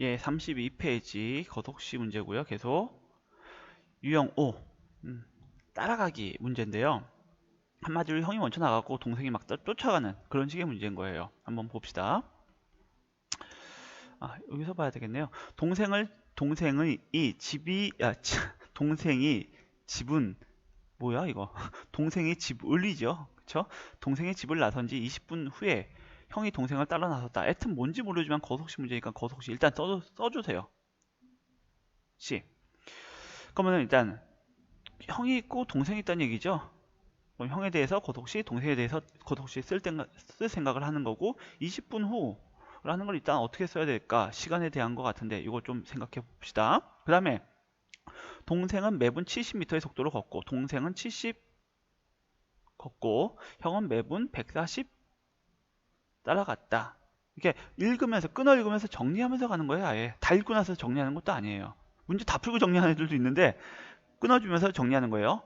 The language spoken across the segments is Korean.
예, 32페이지 거속시 문제고요. 계속 유형 5 음, 따라가기 문제인데요. 한마디로 형이 먼저 나가고 동생이 막 따- 쫓아가는 그런 식의 문제인 거예요. 한번 봅시다. 아, 여기서 봐야 되겠네요. 동생을 동생의 이 집이 야, 치, 동생이 집은 뭐야 이거? 동생이 집을리죠. 그쵸? 동생의 집을 나선 지 20분 후에 형이 동생을 따라 나섰다. 하여튼 뭔지 모르지만 거속시 문제니까 거속시 일단 써, 써주세요. 시. 그러면 일단 형이 있고 동생이 있다는 얘기죠. 그럼 형에 대해서 거속시, 동생에 대해서 거속시 쓸, 쓸 생각을 하는 거고 20분 후라는 걸 일단 어떻게 써야 될까? 시간에 대한 것 같은데 이거 좀 생각해 봅시다. 그 다음에 동생은 매분 70m의 속도로 걷고 동생은 70 걷고 형은 매분 140 따라갔다. 이렇게 읽으면서 끊어 읽으면서 정리하면서 가는 거예요. 아예 다 읽고 나서 정리하는 것도 아니에요. 문제 다 풀고 정리하는 애들도 있는데 끊어주면서 정리하는 거예요.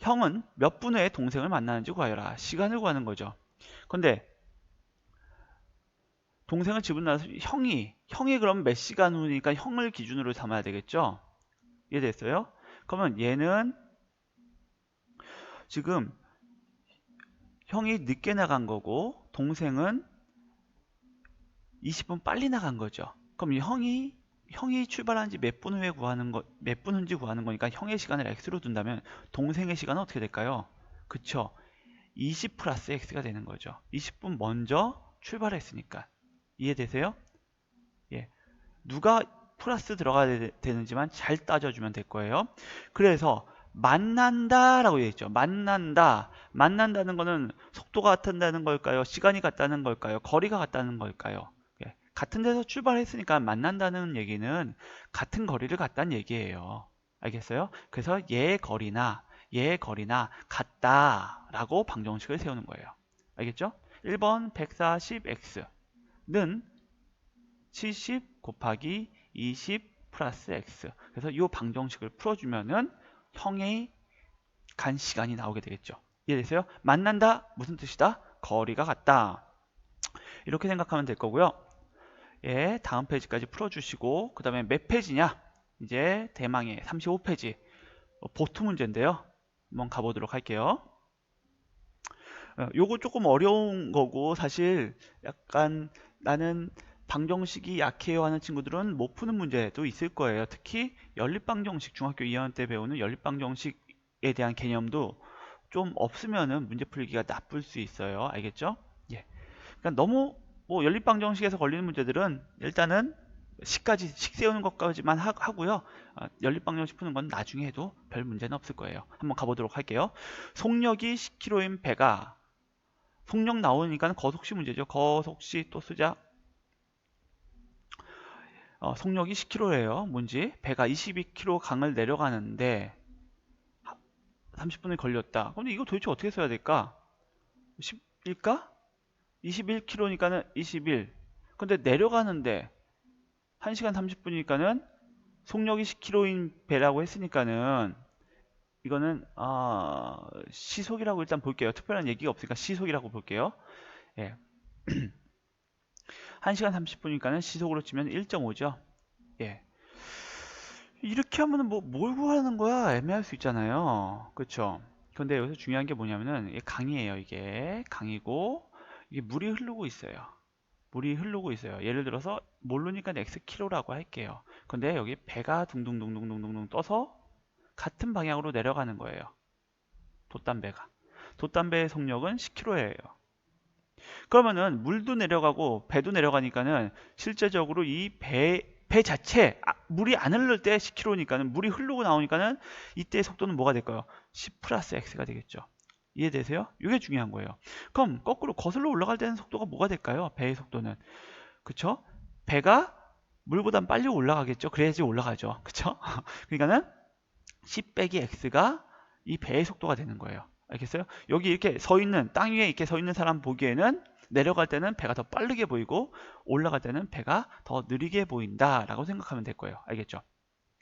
형은 몇 분 후에 동생을 만나는지 구하여라. 시간을 구하는 거죠. 근데 동생을 집으로 나서 형이 형이 그럼 몇 시간 후니까 형을 기준으로 삼아야 되겠죠. 이해됐어요? 그러면 얘는 지금 형이 늦게 나간 거고 동생은 20분 빨리 나간 거죠. 그럼 형이 형이 출발한 지 몇 분 후에 구하는 거, 몇 분 후인지 구하는 거니까 형의 시간을 x로 둔다면 동생의 시간은 어떻게 될까요? 그쵸? 20 플러스 x가 되는 거죠. 20분 먼저 출발했으니까. 이해되세요? 예. 누가 플러스 들어가야 되, 되는지만 잘 따져주면 될 거예요. 그래서 만난다 라고 얘기했죠. 만난다. 만난다는 거는 속도가 같다는 걸까요? 시간이 같다는 걸까요? 거리가 같다는 걸까요? 예. 같은 데서 출발했으니까 만난다는 얘기는 같은 거리를 갔다는 얘기예요. 알겠어요? 그래서 얘의 거리나 얘의 거리나 같다라고 방정식을 세우는 거예요. 알겠죠? 1번 140x는 70 곱하기 20 플러스 x. 그래서 이 방정식을 풀어주면은 형의 간 시간이 나오게 되겠죠. 이해되세요? 만난다 무슨 뜻이다? 거리가 같다. 이렇게 생각하면 될 거고요. 예, 다음 페이지까지 풀어주시고 그 다음에 몇 페이지냐? 이제 대망의 35페이지 어, 보트 문제인데요. 한번 가보도록 할게요. 어, 요거 조금 어려운 거고 사실 약간 나는 방정식이 약해요 하는 친구들은 못 푸는 문제도 있을 거예요. 특히 연립방정식 중학교 2학년 때 배우는 연립방정식에 대한 개념도 좀 없으면은 문제 풀기가 나쁠 수 있어요. 알겠죠? 예. 그러니까 너무 뭐 연립방 정식에서 걸리는 문제들은 일단은 식까지 식 세우는 것까지만 하, 고요 연립방 정식 푸는 건 나중에 해도 별 문제는 없을 거예요. 한번 가보도록 할게요. 속력이 10km인 배가 속력 나오니까 거속시 문제죠. 거속시 또 쓰자. 어, 속력이 10km예요. 뭔지 배가 22km 강을 내려가는데 30분이 걸렸다. 근데 이거 도대체 어떻게 써야 될까? 10일까? 21km니까는 21. 근데 내려가는데 1시간 30분이니까는 속력이 10km인 배라고 했으니까는 이거는 아, 시속이라고 일단 볼게요. 특별한 얘기가 없으니까 시속이라고 볼게요. 예. 1시간 30분이니까는 시속으로 치면 1.5죠. 예. 이렇게 하면은 뭐, 뭘 구하는 거야? 애매할 수 있잖아요. 그쵸? 근데 여기서 중요한 게 뭐냐면은, 이게 강이에요, 이게. 강이고, 이게 물이 흐르고 있어요. 물이 흐르고 있어요. 예를 들어서, 모르니까 x키로라고 할게요. 근데 여기 배가 둥둥둥둥둥둥 떠서 같은 방향으로 내려가는 거예요. 돛담배가. 돛담배의 속력은 10km예요. 그러면은 물도 내려가고 배도 내려가니까는 실제적으로 이 배, 배 자체 아, 물이 안 흐를 때 10km니까는 물이 흐르고 나오니까는 이때의 속도는 뭐가 될까요? 10 플러스 x가 되겠죠. 이해되세요? 이게 중요한 거예요. 그럼 거꾸로 거슬러 올라갈 때는 속도가 뭐가 될까요? 배의 속도는 그쵸? 배가 물보단 빨리 올라가겠죠. 그래야지 올라가죠. 그쵸? 그러니까는 10 빼기 x가 이 배의 속도가 되는 거예요. 알겠어요? 여기 이렇게 서 있는 땅 위에 이렇게 서 있는 사람 보기에는 내려갈 때는 배가 더 빠르게 보이고 올라갈 때는 배가 더 느리게 보인다라고 생각하면 될 거예요. 알겠죠?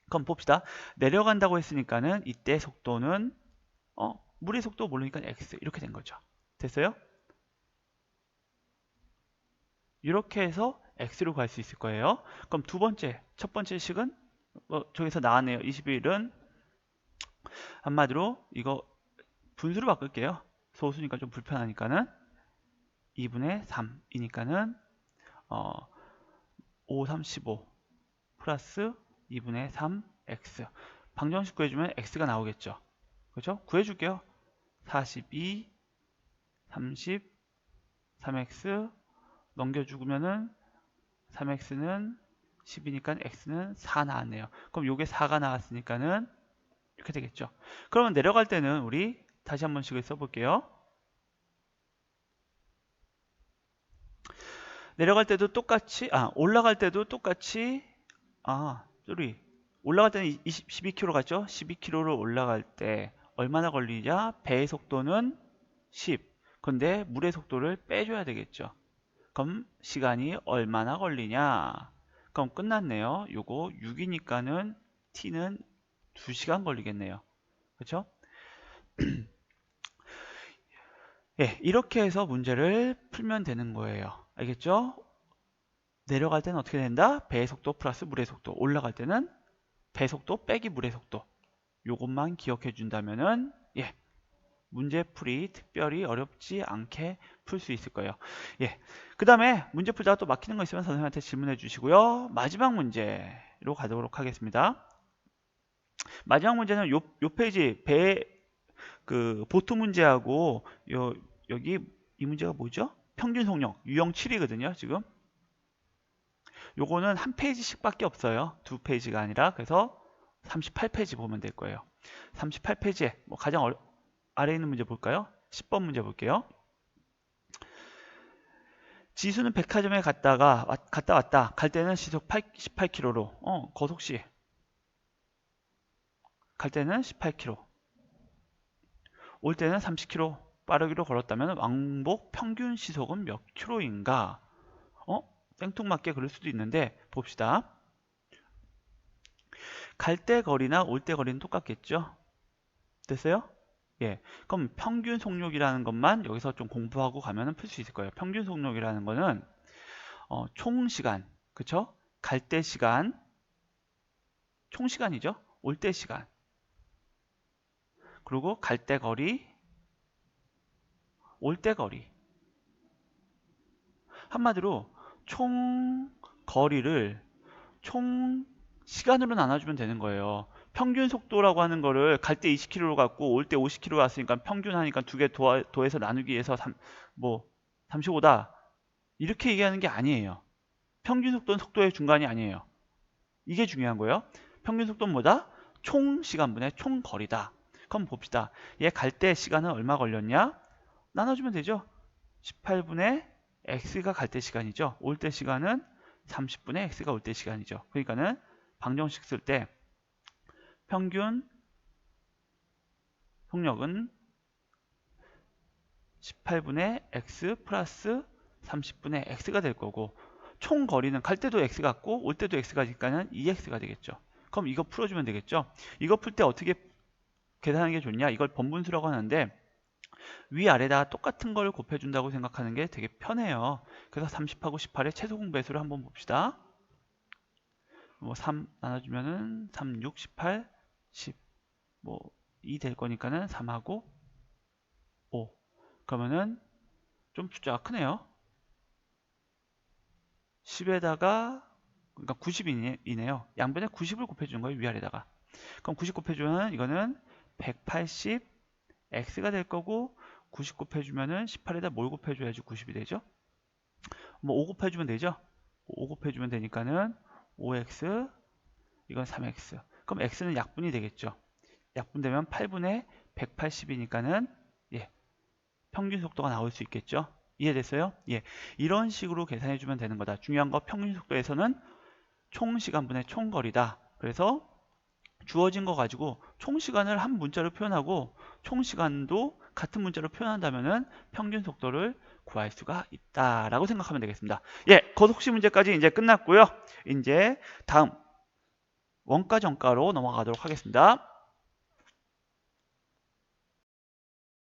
그럼 봅시다. 내려간다고 했으니까는 이때 속도는 어, 물의 속도 모르니까 x 이렇게 된 거죠. 됐어요? 이렇게 해서 x로 구할 수 있을 거예요. 그럼 두 번째, 첫 번째 식은 어, 저기서 나왔네요. 21은 한마디로 이거 분수로 바꿀게요. 소수니까 좀 불편하니까는 2분의 3이니까는 어, 5, 3, 15 플러스 2분의 3x 방정식 구해주면 x가 나오겠죠. 그렇죠? 구해줄게요. 42, 30, 3x 넘겨주면은 3x는 10이니까 x는 4 나왔네요. 그럼 요게 4가 나왔으니까는 이렇게 되겠죠. 그러면 내려갈 때는 우리 다시 한 번씩을 써볼게요. 내려갈 때도 똑같이 아 올라갈 때도 똑같이 아 쏘리 올라갈 때는 20, 12km 갔죠? 12km를 올라갈 때 얼마나 걸리냐? 배의 속도는 10 근데 물의 속도를 빼줘야 되겠죠. 그럼 시간이 얼마나 걸리냐? 그럼 끝났네요. 요거 6이니까는 t는 2시간 걸리겠네요. 그렇죠 예, 이렇게 해서 문제를 풀면 되는 거예요 알겠죠? 내려갈 때는 어떻게 된다? 배의 속도 플러스 물의 속도. 올라갈 때는 배 속도 빼기 물의 속도. 요것만 기억해 준다면은 예. 문제 풀이 특별히 어렵지 않게 풀 수 있을 거예요. 예. 그다음에 문제 풀다가 또 막히는 거 있으면 선생님한테 질문해 주시고요. 마지막 문제로 가도록 하겠습니다. 마지막 문제는 요, 요 페이지 배 그 보트 문제하고 요 여기 이 문제가 뭐죠? 평균 속력 유형 7이거든요 지금. 요거는 한 페이지씩 밖에 없어요. 두 페이지가 아니라. 그래서 38페이지 보면 될 거예요. 38페이지에 뭐 가장 어려, 아래에 있는 문제 볼까요? 10번 문제 볼게요. 지수는 백화점에 갔다가 갔다 왔다. 갈 때는 시속 8, 18km로 어 거속시 갈 때는 18km 올 때는 30km 빠르기로 걸었다면 왕복 평균 시속은 몇 킬로인가? 어? 생뚱맞게 그럴 수도 있는데 봅시다. 갈 때 거리나 올 때 거리는 똑같겠죠? 됐어요? 예. 그럼 평균 속력이라는 것만 여기서 좀 공부하고 가면 풀 수 있을 거예요. 평균 속력이라는 거는 어, 총 시간, 그쵸? 갈 때 시간, 총 시간이죠? 올 때 시간. 그리고 갈 때 거리, 올때 거리. 한마디로 총 거리를 총 시간으로 나눠주면 되는 거예요. 평균 속도라고 하는 거를 갈 때 20km로 갔고 올 때 50km 갔으니까 평균 하니까 두 개 더해서 나누기 위해서 3, 뭐 35다. 이렇게 얘기하는 게 아니에요. 평균 속도는 속도의 중간이 아니에요. 이게 중요한 거예요. 평균 속도는 뭐다? 총 시간분의 총 거리다. 그럼 봅시다. 얘 갈 때 시간은 얼마 걸렸냐 나눠주면 되죠. 18분의 x가 갈 때 시간이죠. 올 때 시간은 30분의 x가 올 때 시간이죠. 그러니까는 방정식 쓸 때 평균 속력은 18분의 x 플러스 30분의 x가 될 거고 총 거리는 갈 때도 x 같고 올 때도 x 가니까는 2x가 되겠죠. 그럼 이거 풀어주면 되겠죠. 이거 풀 때 어떻게 계산하는 게 좋냐? 이걸 번분수라고 하는데 위아래다 똑같은 걸 곱해준다고 생각하는 게 되게 편해요. 그래서 30하고 18의 최소 공배수를 한번 봅시다. 뭐 3 나눠주면은 3, 6, 18, 10. 뭐2 될 거니까는 3하고 5. 그러면은 좀 숫자가 크네요. 10에다가 그러니까 90이네요. 양변에 90을 곱해주는 거예요. 위아래다가. 그럼 90 곱해주면 이거는 180 x가 될 거고 90 곱해주면은 18에다 뭘 곱해줘야지 90이 되죠? 뭐 5 곱해주면 되죠? 5 곱해주면 되니까는 5x 이건 3x 그럼 x는 약분이 되겠죠? 약분되면 8분의 180이니까는 예 평균 속도가 나올 수 있겠죠? 이해됐어요? 예 이런 식으로 계산해주면 되는 거다 중요한 거 평균 속도에서는 총 시간분의 총 거리다 그래서 주어진 거 가지고 총 시간을 한 문자로 표현하고 총 시간도 같은 문자로 표현한다면은 평균 속도를 구할 수가 있다라고 생각하면 되겠습니다. 예, 거속시 문제까지 이제 끝났고요. 이제 다음 원가 정가로 넘어가도록 하겠습니다.